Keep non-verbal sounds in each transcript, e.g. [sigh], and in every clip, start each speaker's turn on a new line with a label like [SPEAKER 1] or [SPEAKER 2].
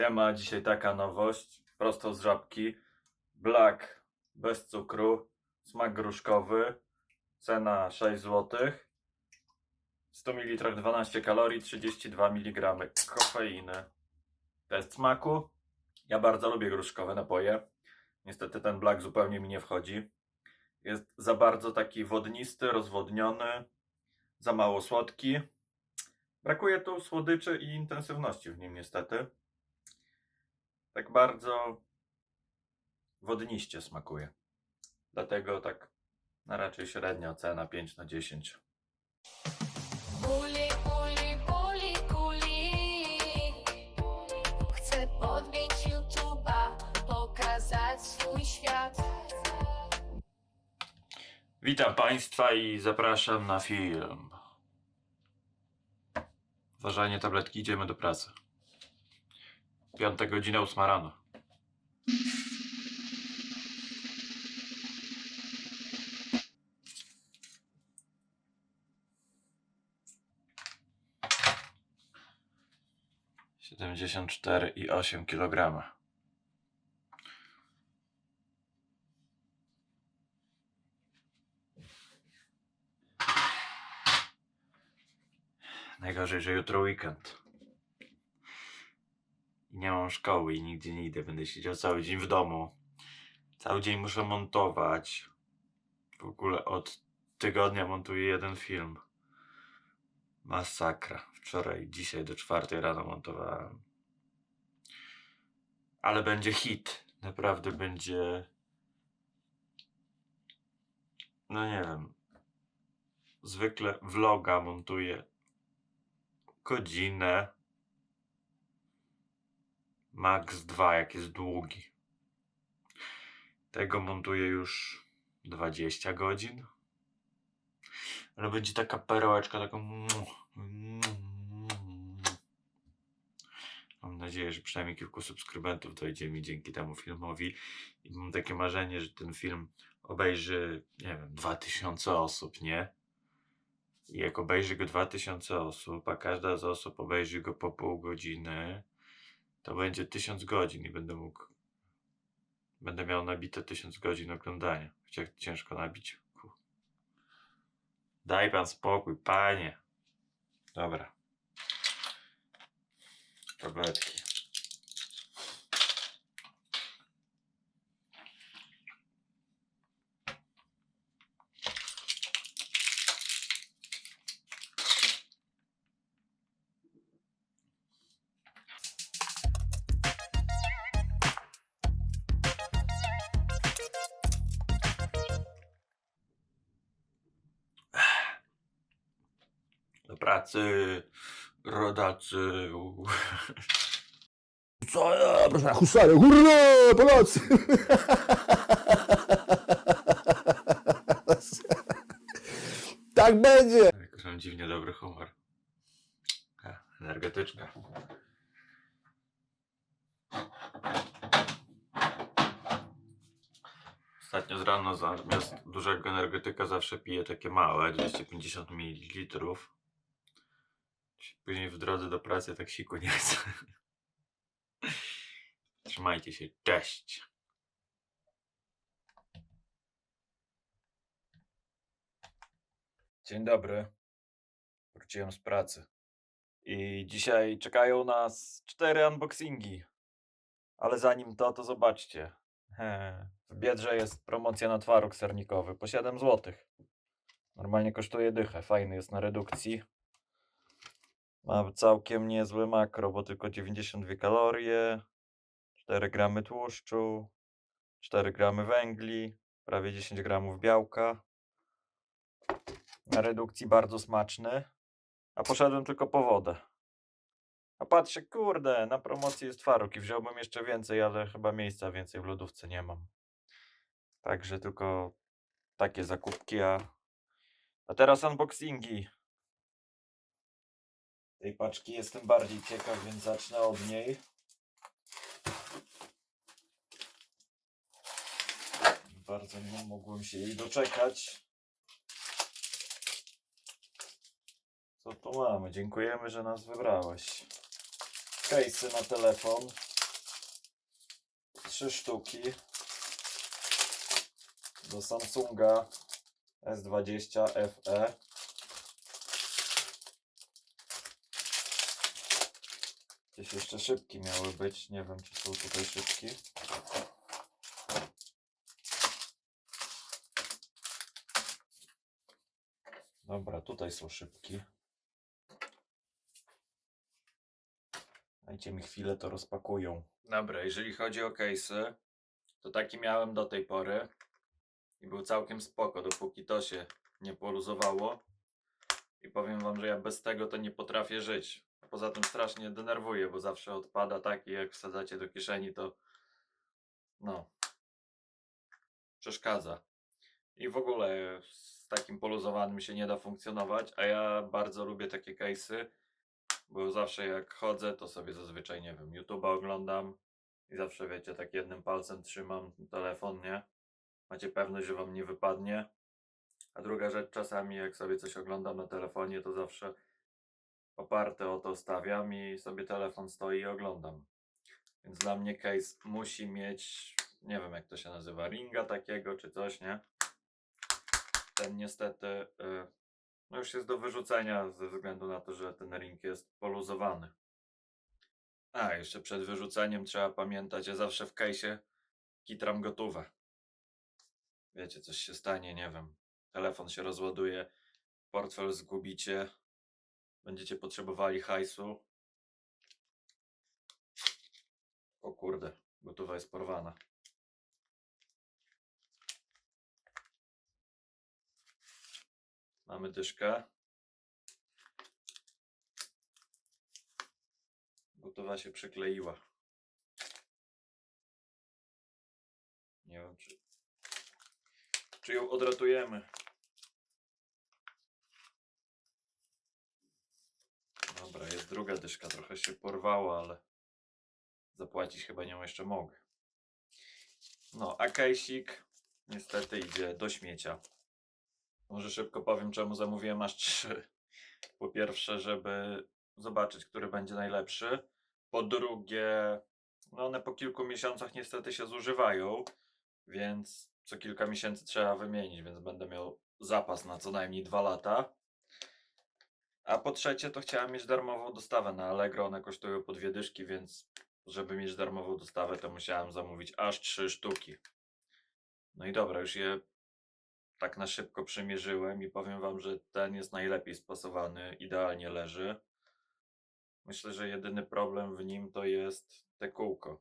[SPEAKER 1] Siema, dzisiaj taka nowość, prosto z żabki. Black, bez cukru, smak gruszkowy, cena 6 zł. 100 ml 12 kalorii, 32 mg kofeiny. Test smaku. Ja bardzo lubię gruszkowe napoje. Niestety ten black zupełnie mi nie wchodzi. Jest za bardzo taki wodnisty, rozwodniony, za mało słodki. Brakuje tu słodyczy i intensywności w nim niestety. Tak bardzo wodniście smakuje. Dlatego tak na raczej średnia ocena 5 na 10.
[SPEAKER 2] Kuli, kuli, kuli, kuli. Chcę podbić YouTube'a, pokazać swój świat.
[SPEAKER 1] Witam Państwa i zapraszam na film. Ważanie tabletki, idziemy do pracy. Piąta godzina, ósma rano. Siedemdziesiąt cztery i osiem kilograma. Najgorzej, że jutro weekend. I nie mam szkoły i nigdzie nie idę. Będę siedział cały dzień w domu. Cały dzień muszę montować. W ogóle od tygodnia montuję jeden film. Masakra. Wczoraj, dzisiaj do czwartej rano montowałem. Ale będzie hit. Naprawdę będzie. No nie wiem. Zwykle vloga montuję godzinę. Max 2, jak jest długi. Tego montuję już 20 godzin. Ale będzie taka perełeczka, taką. Mam nadzieję, że przynajmniej kilku subskrybentów dojdzie mi dzięki temu filmowi. I mam takie marzenie, że ten film obejrzy, nie wiem, 2000 osób, nie? I jak obejrzy go 2000 osób, a każda z osób obejrzy go po pół godziny, to będzie 1000 godzin i będę mógł. Będę miał nabite 1000 godzin oglądania. Chociaż ciężko nabić. Daj pan spokój, panie. Dobra. Tabletki. Pracy, rodacy.
[SPEAKER 3] Co ja, proszę pana, husary, hurra, Polacy! [laughs] tak będzie!
[SPEAKER 1] Jakoś mam dziwnie dobry humor. A, energetyczka. Ostatnio z rano zamiast dużego energetyka zawsze piję takie małe, 250 ml. Później w drodze do pracy tak siku nie chcę. Trzymajcie się, cześć! Dzień dobry. Wróciłem z pracy. I dzisiaj czekają nas cztery unboxingi. Ale zanim to, to zobaczcie. W Biedrze jest promocja na twaróg sernikowy po 7 zł. Normalnie kosztuje dychę, fajny jest na redukcji. Ma całkiem niezłe makro, bo tylko 92 kalorie, 4 gramy tłuszczu, 4 gramy węgli, prawie 10 gramów białka. Na redukcji bardzo smaczny. A poszedłem tylko po wodę. A patrzę, kurde, na promocji jest twaróg i wziąłbym jeszcze więcej, ale chyba miejsca więcej w lodówce nie mam. Także tylko takie zakupki, a, a teraz unboxingi. Tej paczki jestem bardziej ciekaw, więc zacznę od niej. Bardzo nie mogłem się jej doczekać. Co tu mamy? Dziękujemy, że nas wybrałeś. Case'y na telefon. trzy sztuki do Samsunga S20 FE. Gdzieś jeszcze szybki miały być. Nie wiem, czy są tutaj szybki. Dobra, tutaj są szybki. Dajcie mi chwilę, to rozpakują. Dobra, jeżeli chodzi o case'y, to taki miałem do tej pory. I był całkiem spoko, dopóki to się nie poluzowało. I powiem wam, że ja bez tego to nie potrafię żyć. Poza tym strasznie denerwuje, bo zawsze odpada taki, jak wsadzacie do kieszeni, to no przeszkadza. I w ogóle z takim poluzowanym się nie da funkcjonować, a ja bardzo lubię takie case'y, bo zawsze jak chodzę, to sobie zazwyczaj, nie wiem, YouTube'a oglądam i zawsze, wiecie, tak jednym palcem trzymam telefon, nie? Macie pewność, że wam nie wypadnie. A druga rzecz, czasami jak sobie coś oglądam na telefonie, to zawsze oparte o to stawiam i sobie telefon stoi i oglądam. Więc dla mnie case musi mieć, nie wiem jak to się nazywa, ringa takiego czy coś, nie? Ten niestety y, no już jest do wyrzucenia ze względu na to, że ten ring jest poluzowany. A, jeszcze przed wyrzuceniem trzeba pamiętać, ja zawsze w case'ie kitram gotówę. Wiecie, coś się stanie, nie wiem. Telefon się rozładuje, portfel zgubicie, będziecie potrzebowali hajsu. O kurde, gotowa jest porwana. Mamy dyszkę. Gotowa się przykleiła. Nie wiem, czy, czy ją odratujemy. Dobra, jest druga dyszka. Trochę się porwała, ale zapłacić chyba nią jeszcze mogę. No, a kejsik niestety idzie do śmiecia. Może szybko powiem, czemu zamówiłem aż trzy. Po pierwsze, żeby zobaczyć, który będzie najlepszy. Po drugie, no one po kilku miesiącach niestety się zużywają, więc co kilka miesięcy trzeba wymienić, więc będę miał zapas na co najmniej dwa lata. A po trzecie, to chciałem mieć darmową dostawę na Allegro. One kosztują po dwie dyszki, więc żeby mieć darmową dostawę, to musiałem zamówić aż trzy sztuki. No i dobra, już je tak na szybko przymierzyłem i powiem wam, że ten jest najlepiej spasowany, idealnie leży. Myślę, że jedyny problem w nim to jest te kółko.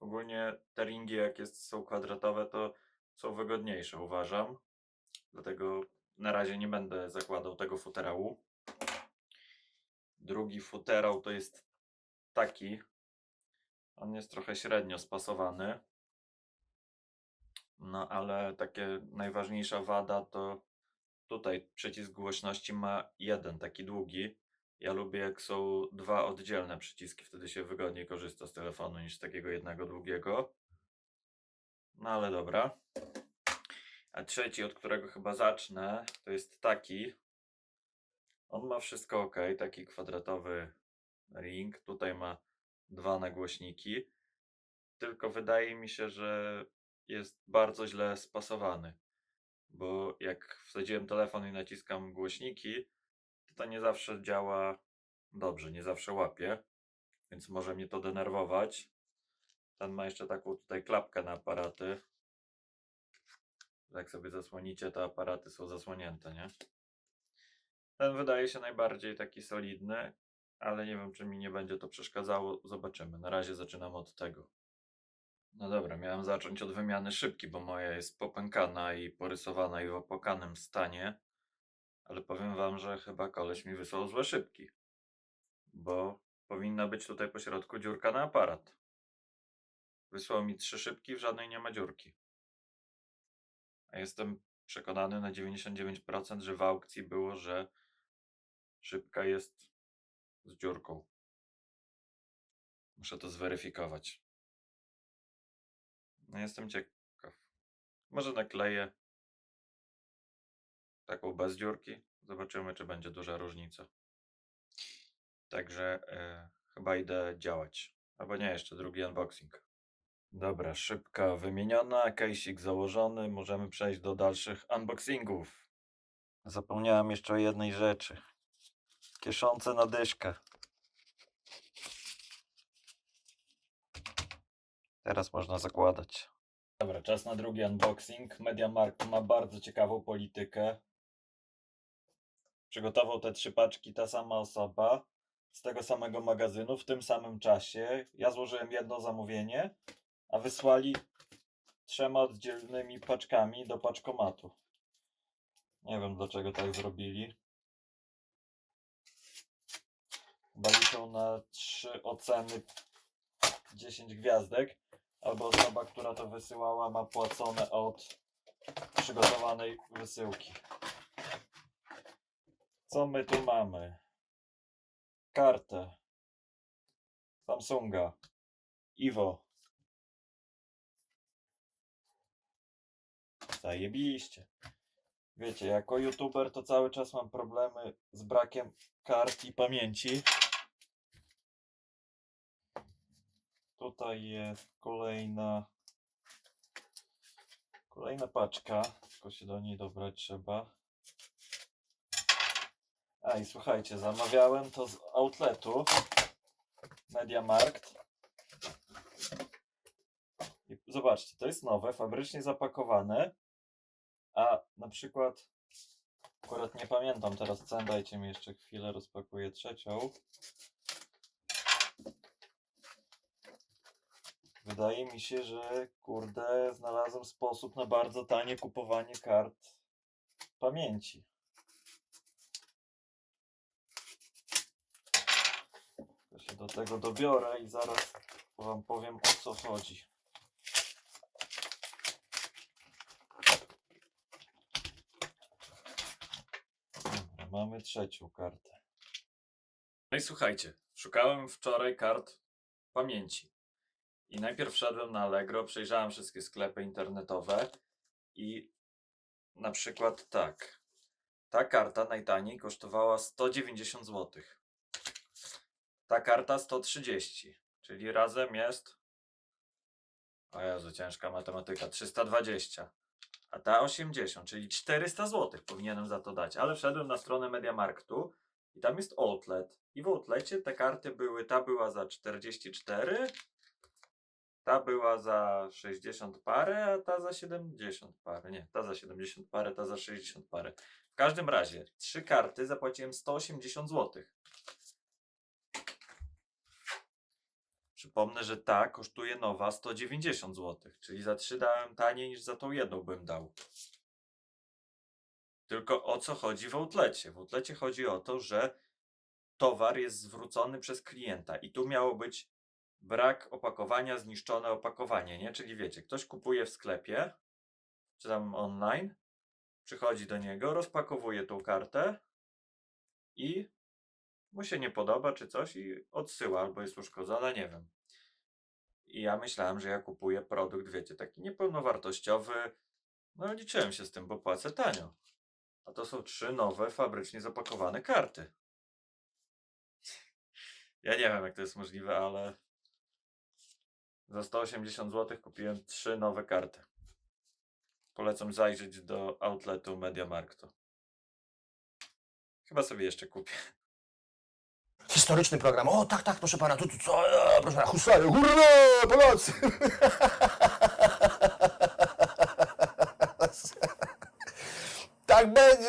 [SPEAKER 1] Ogólnie te ringi, jak jest, są kwadratowe, to są wygodniejsze, uważam. Dlatego na razie nie będę zakładał tego futerału. Drugi futerał to jest taki. On jest trochę średnio spasowany. No ale takie najważniejsza wada to tutaj przycisk głośności ma jeden taki długi. Ja lubię jak są dwa oddzielne przyciski, wtedy się wygodniej korzysta z telefonu niż z takiego jednego długiego. No ale dobra. A trzeci, od którego chyba zacznę, to jest taki. On ma wszystko ok, taki kwadratowy ring. Tutaj ma dwa nagłośniki. Tylko wydaje mi się, że jest bardzo źle spasowany. Bo jak wsadziłem telefon i naciskam głośniki, to to nie zawsze działa dobrze, nie zawsze łapie. Więc może mnie to denerwować. Ten ma jeszcze taką tutaj klapkę na aparaty. Jak sobie zasłonicie, to aparaty są zasłonięte, nie? Ten wydaje się najbardziej taki solidny, ale nie wiem, czy mi nie będzie to przeszkadzało. Zobaczymy. Na razie zaczynam od tego. No dobra, miałem zacząć od wymiany szybki, bo moja jest popękana i porysowana i w opłakanym stanie. Ale powiem wam, że chyba koleś mi wysłał złe szybki. Bo powinna być tutaj po środku dziurka na aparat. Wysłał mi trzy szybki, w żadnej nie ma dziurki. A jestem przekonany na 99%, że w aukcji było, że szybka jest z dziurką. Muszę to zweryfikować. No jestem ciekaw. Może nakleję taką bez dziurki. Zobaczymy, czy będzie duża różnica. Także e, chyba idę działać. Albo nie, jeszcze drugi unboxing. Dobra, szybka wymieniona, case'ik założony, możemy przejść do dalszych unboxingów. Zapomniałem jeszcze o jednej rzeczy. Kieszące na dyszkę. Teraz można zakładać. Dobra, czas na drugi unboxing. MediaMarkt ma bardzo ciekawą politykę. Przygotował te trzy paczki ta sama osoba z tego samego magazynu w tym samym czasie. Ja złożyłem jedno zamówienie, a wysłali trzema oddzielnymi paczkami do paczkomatu. Nie wiem dlaczego tak zrobili. Chyba liczą na trzy oceny 10 gwiazdek, albo osoba, która to wysyłała ma płacone od przygotowanej wysyłki. Co my tu mamy? Kartę Samsunga Iwo Zajebiście. Wiecie, jako youtuber to cały czas mam problemy z brakiem kart i pamięci. Tutaj jest kolejna kolejna paczka, tylko się do niej dobrać trzeba. A i słuchajcie, zamawiałem to z outletu MediaMarkt. Zobaczcie, to jest nowe, fabrycznie zapakowane. A na przykład, akurat nie pamiętam teraz cen, dajcie mi jeszcze chwilę, rozpakuję trzecią. Wydaje mi się, że kurde, znalazłem sposób na bardzo tanie kupowanie kart pamięci. Ja się do tego dobiorę i zaraz wam powiem o co chodzi. Dobra, mamy trzecią kartę. No i słuchajcie, szukałem wczoraj kart pamięci. I najpierw wszedłem na Allegro, przejrzałem wszystkie sklepy internetowe i na przykład tak. Ta karta najtaniej kosztowała 190 zł. Ta karta 130, czyli razem jest. O Jezu, ciężka matematyka. 320. A ta 80, czyli 400 zł powinienem za to dać. Ale wszedłem na stronę Mediamarktu i tam jest outlet. I w outlecie te karty były, ta była za 44, ta była za 60 parę, a ta za 70 parę. Nie, ta za 70 parę, ta za 60 parę. W każdym razie, trzy karty zapłaciłem 180 zł. Przypomnę, że ta kosztuje nowa 190 zł, czyli za 3 dałem taniej niż za tą jedną bym dał. Tylko o co chodzi w outlecie? W outlecie chodzi o to, że towar jest zwrócony przez klienta i tu miało być brak opakowania, zniszczone opakowanie, nie? Czyli wiecie, ktoś kupuje w sklepie, czy tam online, przychodzi do niego, rozpakowuje tą kartę i mu się nie podoba czy coś i odsyła, albo jest uszkodzona, nie wiem. I ja myślałem, że ja kupuję produkt, wiecie, taki niepełnowartościowy. No liczyłem się z tym, bo płacę tanio. A to są trzy nowe, fabrycznie zapakowane karty. Ja nie wiem, jak to jest możliwe, ale za 180 zł kupiłem trzy nowe karty. Polecam zajrzeć do outletu Mediamarktu. Chyba sobie jeszcze kupię.
[SPEAKER 3] Historyczny program. O, tak, tak, proszę pana, tu, tu, co? E, proszę pana, husary, hurra, Polacy! [laughs] tak będzie!